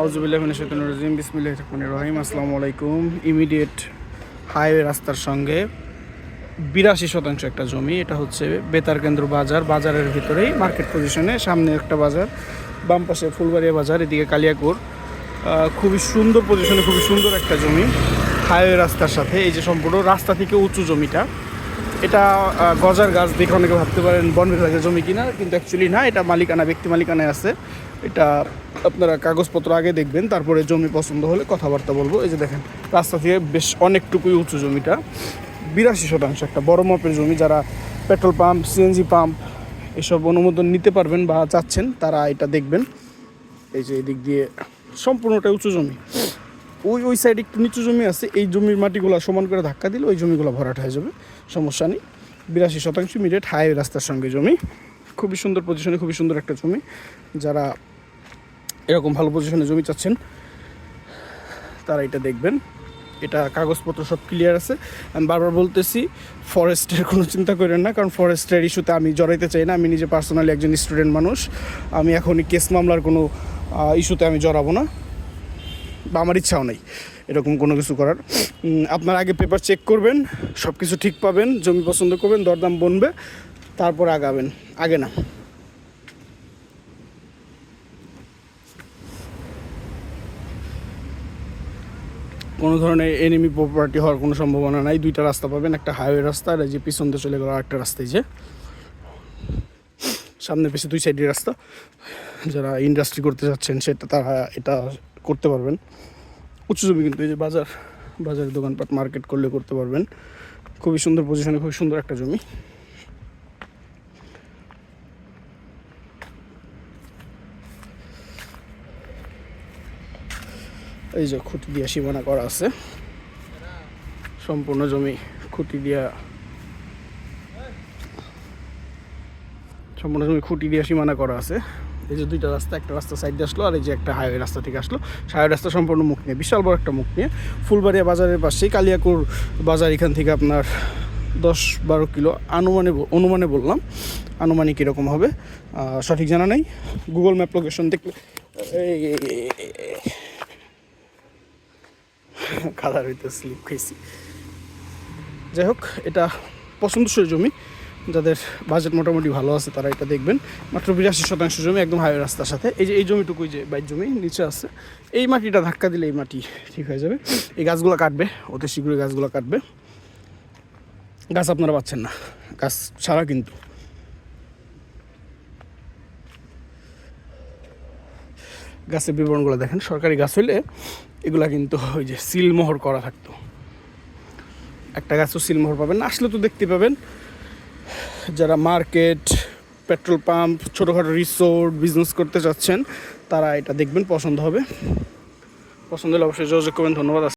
আউজুবিল্লাহিম বিসমিল্লাহ রহমান রহিম আলাইকুম immediate highway রাস্তার সঙ্গে বিরাশি শতাংশ একটা জমি। এটা হচ্ছে বেতার কেন্দ্র বাজার। বাজারের ভিতরেই মার্কেট পজিশনে, সামনে একটা বাজার, বাম পাশে ফুলবাড়িয়া বাজার, এদিকে কালিয়াকুর। খুবই সুন্দর পজিশনে, খুবই সুন্দর একটা জমি। হাইওয়ে রাস্তার সাথে, এই যে সম্পূর্ণ রাস্তা থেকে উঁচু জমিটা। এটা গজার গাছ দেখে অনেকে ভাবতে পারেন, বন বিভাগের জমি কিনা, কিন্তু অ্যাকচুয়ালি না, এটা মালিকানা, ব্যক্তি মালিকানায় আছে। এটা আপনারা কাগজপত্র আগে দেখবেন, তারপরে জমি পছন্দ হলে কথাবার্তা বলব। এই যে দেখেন, রাস্তা থেকে বেশ অনেকটুকুই উঁচু জমিটা। বিরাশি শতাংশ একটা বড় মাপের জমি, যারা পেট্রোল পাম্প, সিএনজি পাম্প এসব অনুমোদন নিতে পারবেন বা চাচ্ছেন, তারা এটা দেখবেন। এই যে এদিক দিয়ে সম্পূর্ণটাই উঁচু জমি। ওই ওই সাইডে একটু নিচু জমি আছে, এই জমির মাটিগুলো সমান করে ধাক্কা দিলে ওই জমিগুলো ভরাট হয়ে যাবে, সমস্যা নেই। বিরাশি শতাংশ মিডিয়েট হাই রাস্তার সঙ্গে জমি। খুবই সুন্দর পজিশনে খুবই সুন্দর একটা জমি। যারা এরকম ভালো পজিশনে জমি চাচ্ছেন, তারা এটা দেখবেন। এটা কাগজপত্র সব ক্লিয়ার আছে। আমি বারবার বলতেছি ফরেস্টের কোনো চিন্তা করেন না, কারণ ফরেস্টের ইস্যুতে আমি জড়াইতে চাই না। আমি নিজে পার্সোনালি একজন স্টুডেন্ট মানুষ। আমি এখনই কেস মামলার কোনো ইস্যুতে আমি জড়াবো না। বা আমার ইচ্ছাও নেই এরকম কোনো কিছু করার। আপনার আগে পেপার চেক করবেন সব কিছু ঠিক পাবেন, জমি পছন্দ করবেন, দরদাম বনবে, তারপর আগাবেন। আগে না। কোনো ধরনের এনিমি প্রপার্টি হওয়ার কোনো সম্ভাবনা নাই। দুইটা রাস্তা পাবেন, একটা হাইওয়ে রাস্তা আর যে পিছন দিয়ে চলে গেল আরেকটা রাস্তায় যে। সামনে পিছিয়ে দুই সাইডের রাস্তা। যারা ইন্ডাস্ট্রি করতে যাচ্ছেন, সেটা তারা, এটা করতে পারবেন। উঁচু জমি কিন্তু এই যে বাজার, বাজারের দোকানপাট মার্কেট করলে করতে পারবেন। খুবই সুন্দর পজিশনে খুবই সুন্দর একটা জমি। এই যে খুঁটি দিয়া সীমানা করা আছে। সম্পূর্ণ জমি খুঁটি দিয়া সম্পূর্ণ জমি খুঁটি দিয়ে সীমানা করা আছে। এই যে দুইটা রাস্তা, একটা রাস্তা সাইড দিয়ে আসলো আর এই যে একটা হাইওয়ে রাস্তা থেকে আসলো। হাইওয়ে রাস্তা সম্পূর্ণ মুখ নিয়ে, বিশাল বড় একটা মুখ নিয়ে। ফুলবাড়িয়া বাজারের পাশেই কালিয়াকুর বাজার, এখান থেকে আপনার দশ বারো কিলো আনুমানে অনুমানে বললাম। আনুমানিক কীরকম হবে। সঠিক জানা নেই। গুগল ম্যাপ লোকেশন দেখলে। কাদার হইতে স্লিপ খাইছি। যাই হোক, এটা পছন্দসই জমি। যাদের বাজেট মোটামুটি ভালো আছে, তারা এটা দেখবেন। মাত্র বিরাশি শতাংশ জমি একদম হাইওয়ে রাস্তার সাথে। এই যে এই জমিটুকুই যে বাইর জমি নিচে আছে। এই মাটিটা ধাক্কা দিলে এই মাটি ঠিক হয়ে যাবে। এই গাছগুলো কাটবে, অতি শীঘ্রই গাছগুলো কাটবে। গাছ আপনারা পাচ্ছেন না। গাছ ছাড়া কিন্তু। গাছের বিবরণগুলো দেখেন। সরকারি গাছ হইলে এগুলা কিন্তু ওই যে সিলমোহর করা থাকতো। একটা গাছও সিলমোহর পাবেন না। আসলে তো দেখতে পাবেন যারা মার্কেট, পেট্রোল পাম্প, ছোটোখাটো রিসোর্ট বিজনেস করতে চাচ্ছেন, তারা এটা দেখবেন, পছন্দ হবে। পছন্দ হলে অবশ্যই যোগাযোগ করবেন। ধন্যবাদ।